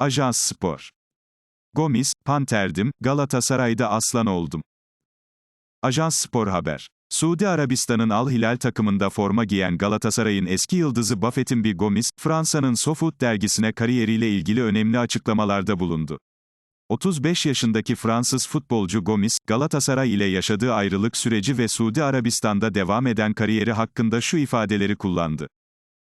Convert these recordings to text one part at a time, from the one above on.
Ajans Spor. Gomis, Panterdim, Galatasaray'da aslan oldum. Ajans Spor Haber. Suudi Arabistan'ın Al Hilal takımında forma giyen Galatasaray'ın eski yıldızı Buffett'in bir Gomis, Fransa'nın SoFoot dergisine kariyeriyle ilgili önemli açıklamalarda bulundu. 35 yaşındaki Fransız futbolcu Gomis, Galatasaray ile yaşadığı ayrılık süreci ve Suudi Arabistan'da devam eden kariyeri hakkında şu ifadeleri kullandı.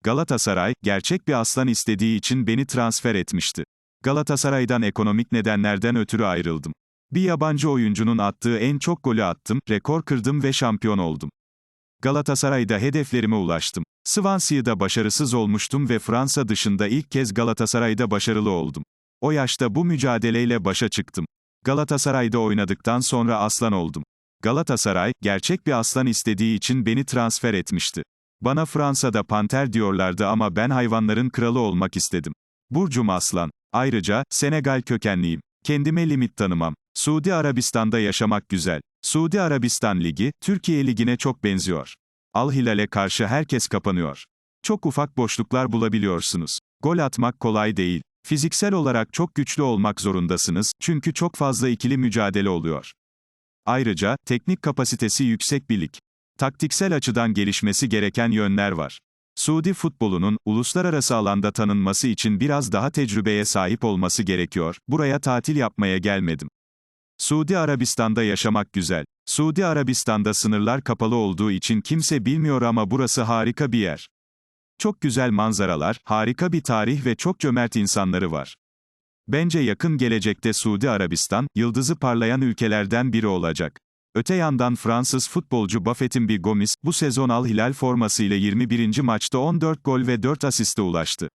Galatasaray, gerçek bir aslan istediği için beni transfer etmişti. Galatasaray'dan ekonomik nedenlerden ötürü ayrıldım. Bir yabancı oyuncunun attığı en çok golü attım, rekor kırdım ve şampiyon oldum. Galatasaray'da hedeflerime ulaştım. Swansea'da başarısız olmuştum ve Fransa dışında ilk kez Galatasaray'da başarılı oldum. O yaşta bu mücadeleyle başa çıktım. Galatasaray'da oynadıktan sonra aslan oldum. Galatasaray, gerçek bir aslan istediği için beni transfer etmişti. Bana Fransa'da panter diyorlardı ama ben hayvanların kralı olmak istedim. Burcum aslan. Ayrıca, Senegal kökenliyim. Kendime limit tanımam. Suudi Arabistan'da yaşamak güzel. Suudi Arabistan Ligi, Türkiye Ligi'ne çok benziyor. Al Hilal'e karşı herkes kapanıyor. Çok ufak boşluklar bulabiliyorsunuz. Gol atmak kolay değil. Fiziksel olarak çok güçlü olmak zorundasınız, çünkü çok fazla ikili mücadele oluyor. Ayrıca, teknik kapasitesi yüksek bir lig. Taktiksel açıdan gelişmesi gereken yönler var. Suudi futbolunun, uluslararası alanda tanınması için biraz daha tecrübeye sahip olması gerekiyor, buraya tatil yapmaya gelmedim. Suudi Arabistan'da yaşamak güzel. Suudi Arabistan'da sınırlar kapalı olduğu için kimse bilmiyor ama burası harika bir yer. Çok güzel manzaralar, harika bir tarih ve çok cömert insanları var. Bence yakın gelecekte Suudi Arabistan, yıldızı parlayan ülkelerden biri olacak. Öte yandan Fransız futbolcu Buffett'in bir Gomis, bu sezon Al Hilal formasıyla 21. maçta 14 gol ve 4 asiste ulaştı.